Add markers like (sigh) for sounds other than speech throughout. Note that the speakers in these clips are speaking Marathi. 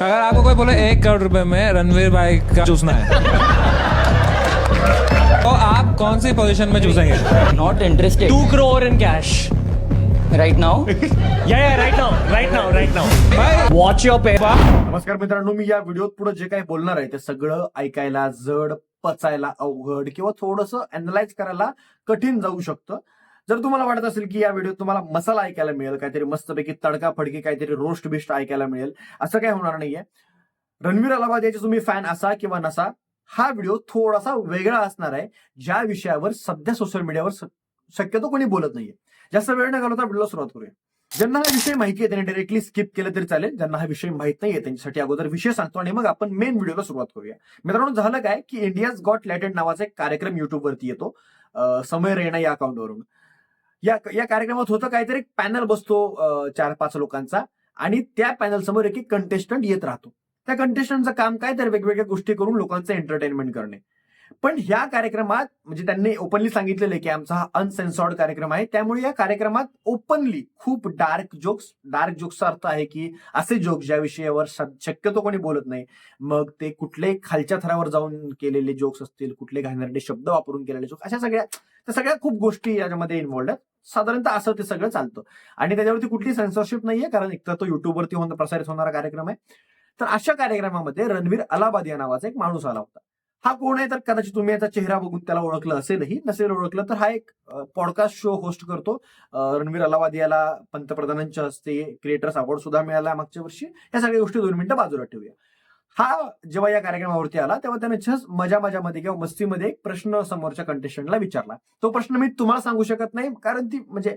अगर आपको कोई बोले एक करोड़ रुपए में रणवीर भाई का चूसना है तो आप कौन सी पोजीशन में चूसेंगे Not interested. Two crore in cash. Right now, Yeah, yeah, right now, right now, right now. भाई Watch your pay. नमस्कार मित्रांनो मी या व्हिडिओत पुढे जे काही बोलणार आहे ते सगळं ऐकायला जड पचायला अवघड किंवा थोडंसं अनालाइज करायला कठीण जाऊ शकतं जर तुम्हाला वाटत असेल की या व्हिडिओत तुम्हाला मसाला ऐकायला मिळेल काहीतरी मस्तपैकी तडका फडकी काहीतरी रोस्ट बिस्ट ऐकायला मिळेल असं काही होणार नाहीये. रणवीर अलाहाबाद याचे तुम्ही फॅन असा किंवा नसा हा व्हिडिओ थोडासा वेगळा असणार आहे ज्या विषयावर सध्या सोशल मीडियावर शक्यतो कोणी बोलत नाहीये. जास्त वेळ न घालवता व्हिडिओ सुरुवात करूया. ज्यांना हा विषय माहिती आहे त्यांनी डायरेक्टली स्किप केलं तरी चालेल. ज्यांना हा विषय माहीत नाहीये त्यांच्यासाठी अगोदर विषय सांगतो आणि मग आपण मेन व्हिडिओला सुरुवात करूया. मित्रांनो झालं काय की इंडियाज गॉट लॅटेड नावाचा एक कार्यक्रम युट्यूबवरती येतो. समय रेणा या अकाउंटवरून या या कार्यक्रमात होतं काहीतरी एक पॅनल बसतो चार पाच लोकांचा आणि त्या पॅनल समोर एक एक कंटेस्टंट येत राहतो. त्या कंटेस्टंटचं काम काय? तर वेगवेगळ्या गोष्टी करून लोकांचं एंटरटेनमेंट करणे. पण ह्या कार्यक्रमात म्हणजे त्यांनी ओपनली सांगितलेलं आहे की आमचा हा अनसेन्सॉर्ड कार्यक्रम आहे. त्यामुळे या कार्यक्रमात ओपनली खूप डार्क जोक्स डार्क जोक्सचा अर्थ आहे की असे जोक्स ज्या विषयावर शक्यतो कोणी बोलत नाही. मग ते कुठले खालच्या थरावर जाऊन केलेले जोक्स असतील कुठले घाणेरडे शब्द वापरून केलेले जोक्स अशा सगळ्या त्या सगळ्या खूप गोष्टी याच्यामध्ये इन्व्हॉल्ड आहेत. साधारणतः असं ते सगळं चालतं. आणि त्याच्यावरती कुठली सेन्सॉरशिप नाहीये कारण एकतर तो युट्यूबवरती होणं प्रसारित होणारा कार्यक्रम आहे. तर अशा कार्यक्रमामध्ये रणवीर अलाहाबादी या नावाचा एक माणूस आला होता. हा कोण आहे? तर कदाचित तुम्ही याचा चेहरा बघून त्याला ओळखलं असेलही नसेल ओळखलं तर हा एक पॉडकास्ट शो होस्ट करतो. रणवीर अलाहाबादी याला पंतप्रधानांच्या हस्ते क्रिएटर्स अवॉर्ड सुद्धा मिळाला मागच्या वर्षी. या सगळ्या गोष्टी दोन मिनिटं बाजूला ठेवूया. हा जेव्हा या कार्यक्रमावरती आला तेव्हा त्याने छस मजा मजामध्ये किंवा मस्तीमध्ये एक प्रश्न समोरच्या कंटेस्टंटला विचारला. तो प्रश्न मी तुम्हाला सांगू शकत नाही कारण ती म्हणजे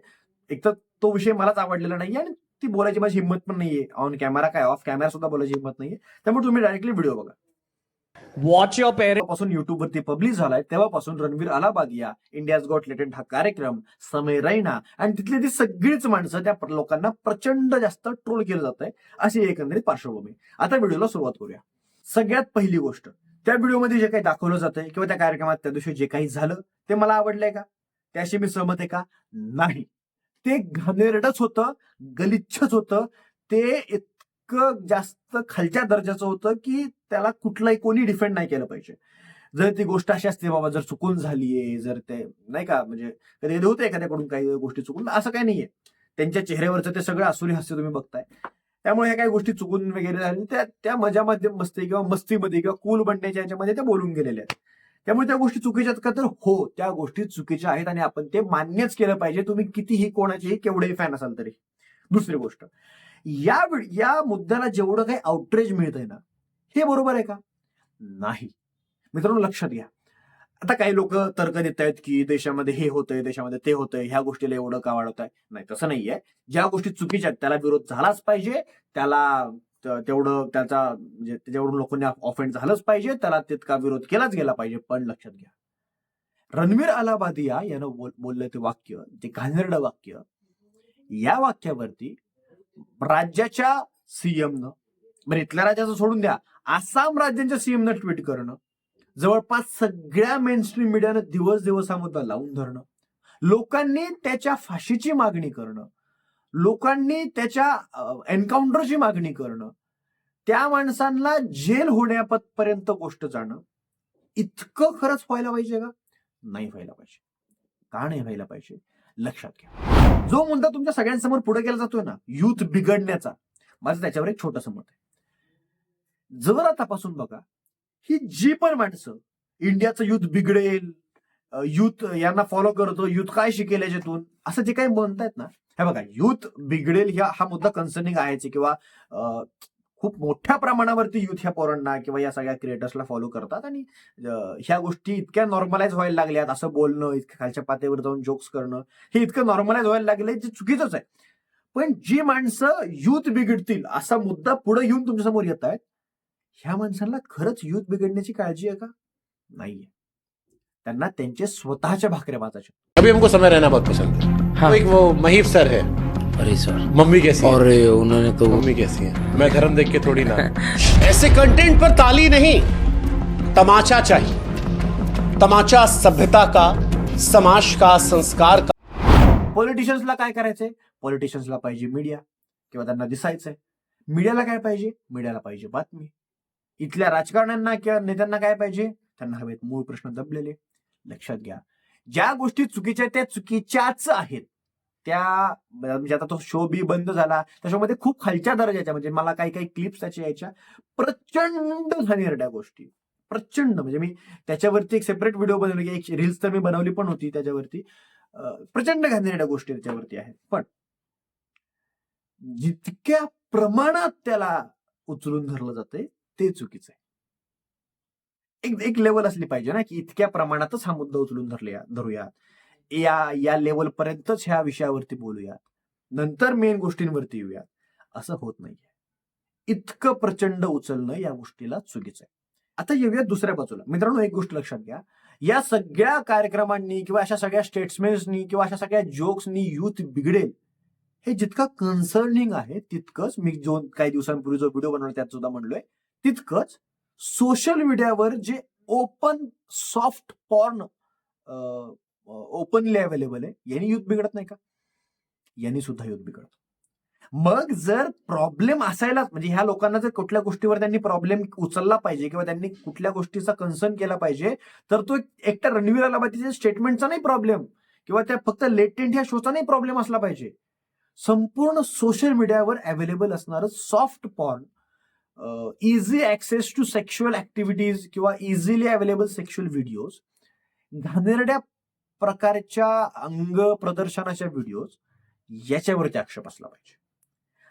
एक तर तो विषय मलाच आवडलेला नाही आणि ती बोलायची माझी हिंमत पण नाहीये. ऑन कॅमेरा काय? ऑफ कॅमेरा सुद्धा बोलायची हिंमत नाहीये. त्यामुळे तुम्ही डायरेक्टली व्हिडिओ बघा. Watch your parents. जेव्हापासून युट्यूबवरती पब्लिश झालाय. तेव्हापासून Ranveer Allahbadia India's got latent हा कार्यक्रम समय रैना आणि तिथली ती सगळीच माणसं त्या लोकांना प्रचंड जास्त ट्रोल केलं जात आहे अशी एकंदरीत पार्श्वभूमी. आता व्हिडिओला सुरुवात करूया. सगळ्यात पहिली गोष्ट त्या व्हिडिओमध्ये जे काही दाखवलं जातंय किंवा त्या कार्यक्रमात त्या दिवशी जे काही झालं ते मला आवडलंय का? त्याशी मी सहमत आहे का? नाही. ते घाणेरडच होतं गलिच्छच होतं. ते इतकं जास्त खालच्या दर्जाचं होतं की त्याला कुठलाही कोणी डिफेंड नाही केलं पाहिजे. जर ती गोष्ट अशी असते बाबा जर चुकून झालीये जर ते नाही का म्हणजे कधी कधी होते एखाद्याकडून काही गोष्टी चुकून असं काही नाहीये. त्यांच्या चेहऱ्यावरचं ते सगळं असुरी हास्य तुम्ही बघताय. त्यामुळे ह्या काही गोष्टी चुकून वगैरे झाल्या त्या त्या मजामध्ये मस्ती किंवा मस्तीमध्ये किंवा कूल बनण्याच्या याच्यामध्ये त्या बोलून गेलेल्या आहेत. त्यामुळे त्या गोष्टी चुकीच्या आहेत का? तर हो त्या गोष्टी चुकीच्या आहेत आणि आपण ते मान्यच केलं पाहिजे. तुम्ही कितीही कोणाचेही केवढेही फॅन असाल तरी. दुसरी गोष्ट. या या मुद्द्याला जेवढं काही आउटरेज मिळतंय ना हे बरोबर आहे का? नाही. मित्रांनो लक्षात घ्या. आता काही लोक तर्क देत आहेत की देशामध्ये हे होतंय देशामध्ये ते होतंय ह्या गोष्टीला एवढं का वाढवत आहे नाही तसं नाहीये. ज्या गोष्टी चुकीच्या आहेत त्याला विरोध झालाच पाहिजे. त्याला तेवढं त्याचा म्हणजे त्याच्यावरून लोकांनी ऑफेंड झालंच पाहिजे त्याला तितका विरोध केलाच गेला पाहिजे. पण लक्षात घ्या. रणवीर अलाबादिया यानं बोल- बोललं ते वाक्य ते घाणेरडं वाक्य या वाक्यावरती राज्याच्या सीएमनं म्हणजे इथल्या राज्याचं सोडून द्या आसाम राज्यांच्या सीएमनं ट्विट करणं जवळपास सगळ्या मेनस्ट्रीम मीडियानं दिवस दिवस हा मुद्दा लावून धरणं लोकांनी त्याच्या फाशीची मागणी करणं लोकांनी त्याच्या एन्काउंटरची मागणी करणं त्या माणसांना जेल होण्यापर्यंत गोष्ट जाणं इतकं खरंच व्हायला पाहिजे का? नाही व्हायला पाहिजे. का नाही व्हायला पाहिजे? लक्षात घ्या. जो मुद्दा तुमच्या सगळ्यांसमोर पुढे केला जातोय ना युथ बिघडण्याचा माझं त्याच्यावर एक छोटस मत आहे. जरा तपासून बघा ही जी पण माणसं इंडियाचं युथ बिघडेल युथ यांना फॉलो करतो युथ काय शिकेल याच्यातून असं जे काही म्हणतायत ना हे बघा युथ बिघडेल ह्या हा मुद्दा कन्सर्निंग आहेच आहे किंवा अं, खूप मोठ्या प्रमाणावरती युथ ह्या पोरांना किंवा या सगळ्या क्रिएटर्सला फॉलो करतात आणि ह्या गोष्टी इतक्या नॉर्मलाइज व्हायला लागल्यात. असं बोलणं इतक्या खालच्या पातळीवर जाऊन जोक्स करणं हे इतकं नॉर्मलाइज व्हायला लागलंय जे चुकीचंच आहे. पण जी माणसं युथ बिघडतील असा मुद्दा पुढे येऊन तुमच्यासमोर येत आहेत ह्या माणसांना खरंच युथ बिघडण्याची काळजी आहे का? नाहीये. त्यांना त्यांचे स्वतःच्या भाकऱ्या वाचायच्या अभी हमको समय रहना बहुत पसंद है। हाँ। एक वो महीप सर है। अरे सर। मम्मी कैसी और उन्होंने तो मम्मी कैसी है? मैं धर्म देख के थोड़ी ना। (laughs) ऐसे कंटेंट पर ताली नहीं। तमाचा चाहिए। तमाचा सभ्यता का समाज का संस्कार का। पॉलिटिशियन्सला काय करायचंय? पॉलिटिशियन्सला पाहिजे मीडिया किंवा त्यांना दिसायचंय. मीडियाला काय पाहिजे? मीडियाला पाहिजे बातमी. इथल्या राजकारण्यांना किंवा नेत्यांना काय पाहिजे? त्यांना हवेत मूळ प्रश्न दबलेले. लक्षात घ्या. ज्या गोष्टी चुकीच्या आहेत त्या चुकीच्याच आहेत. त्या म्हणजे आता तो शो बी बंद झाला. त्याच्यामध्ये खूप खालच्या दर्जाच्या म्हणजे मला काही काही क्लिप्स त्याच्या यायच्या. प्रचंड घाणेरड्या गोष्टी. प्रचंड म्हणजे मी त्याच्यावरती एक सेपरेट व्हिडिओ बनवली की एक रील्स तर मी बनवली पण होती त्याच्यावरती. प्रचंड घाणेरड्या गोष्टी त्याच्यावरती आहेत. पण जितक्या प्रमाणात त्याला उचलून धरलं जातंय ते चुकीचं आहे. एक एक लेवल असली पाहिजे ना की इतक्या प्रमाणातच हा मुद्दा उचलून धरले धरूयात. या या लेवल पर्यंतच ह्या विषयावरती बोलूयात. नंतर मेन गोष्टींवरती येऊयात. असं होत नाहीये. इतकं प्रचंड उचलणं या गोष्टीला चुकीचं आहे. आता येऊया दुसऱ्या बाजूला. मित्रांनो एक गोष्ट लक्षात घ्या. या सगळ्या कार्यक्रमांनी किंवा अशा सगळ्या स्टेट्समेन्सनी किंवा अशा सगळ्या जोक्सनी युथ बिघडेल. हे जितकं कन्सर्निंग आहे तितकंच मी जो काही दिवसांपूर्वी जो व्हिडिओ बनवला त्यात सुद्धा म्हणलोय तितकंच सोशल मीडियावर जे open soft porn openly available आहे. यांनी युद्ध बिघडत नाही का? यांनी सुद्धा युद्ध बिघडत. मग जर प्रॉब्लेम असायलाच म्हणजे ह्या लोकांना जर कुठल्या गोष्टीवर त्यांनी प्रॉब्लेम उचलला पाहिजे किंवा त्यांनी कुठल्या गोष्टीचा कन्सर्न केला पाहिजे तर तो एकटा रणवीर अलाबादीच्या स्टेटमेंटचा नाही प्रॉब्लेम किंवा त्या फक्त लेटेंट ह्या शोचा नाही प्रॉब्लेम असला पाहिजे. संपूर्ण सोशल मीडियावर अवेलेबल असणारं soft porn easy access to sexual activities किंवा इझिली अवेलेबल सेक्शुअल व्हिडिओज घाणेरड्या प्रकारच्या अंग प्रदर्शनाच्या व्हिडिओज याच्यावरती आक्षेप असला पाहिजे.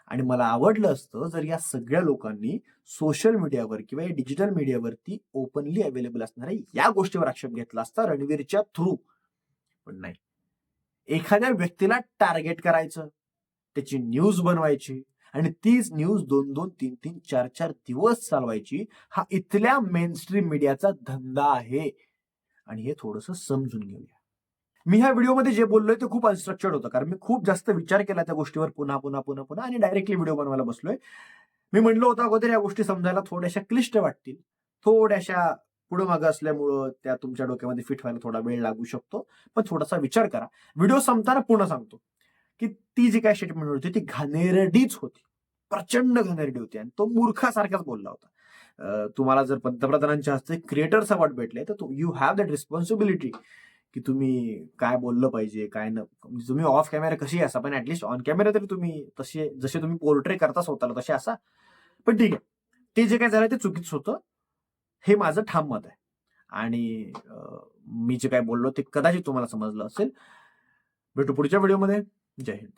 आणि मला आवडलं असतं जर या सगळ्या लोकांनी सोशल मीडियावर किंवा या डिजिटल मीडियावरती ओपनली अवेलेबल असणाऱ्या या गोष्टीवर आक्षेप घेतला असता रणवीरच्या थ्रू पण नाही. एखाद्या व्यक्तीला टार्गेट करायचं त्याची न्यूज बनवायची आणि तीच न्यूज दोन दोन तीन तीन चार चार दिवस चालवायची हा इथल्या मेनस्ट्रीम मीडियाचा धंदा आहे. आणि हे थोडंसं समजून घेऊया. मी ह्या व्हिडिओमध्ये जे बोललोय ते खूप अनस्ट्रक्चर्ड होतं. कारण मी खूप जास्त विचार केला त्या गोष्टीवर पुन्हा पुन्हा पुन्हा पुन्हा आणि डायरेक्टली व्हिडिओ बनवायला बसलोय. मी म्हणलो होतो अगोदर या गोष्टी समजायला थोड्याशा क्लिष्ट वाटतील. थोड्याशा पुढे मागं असल्यामुळं त्या तुमच्या डोक्यामध्ये फिट व्हायला थोडा वेळ लागू शकतो. पण थोडासा विचार करा. व्हिडिओ संपताना पुन्हा सांगतो की ती जी काय स्टेटमेंट होती ती घाणेरडीच होती. प्रचंड घाणेरडी होती आणि तो मूर्खासारखाच बोलला होता. तुम्हाला जर पंतप्रधानांच्या हस्ते क्रिएटर्स अवॉर्ड भेटले तर यू हॅव दॅट रिस्पॉन्सिबिलिटी की तुम्ही काय बोललं पाहिजे काय न म्हणजे तुम्ही ऑफ कॅमेरा कशी असा पण ऍटलिस्ट ऑन कॅमेरा तरी तुम्ही तसे जसे तुम्ही पोर्ट्रे करता स्वतःला तसे असा. पण ठीक आहे. ते जे काय झालं ते चुकीच होतं. हे माझं ठाम मत आहे. आणि मी जे काय बोललो ते कदाचित तुम्हाला समजलं असेल. भेटू पुढच्या व्हिडिओमध्ये जय हिंद.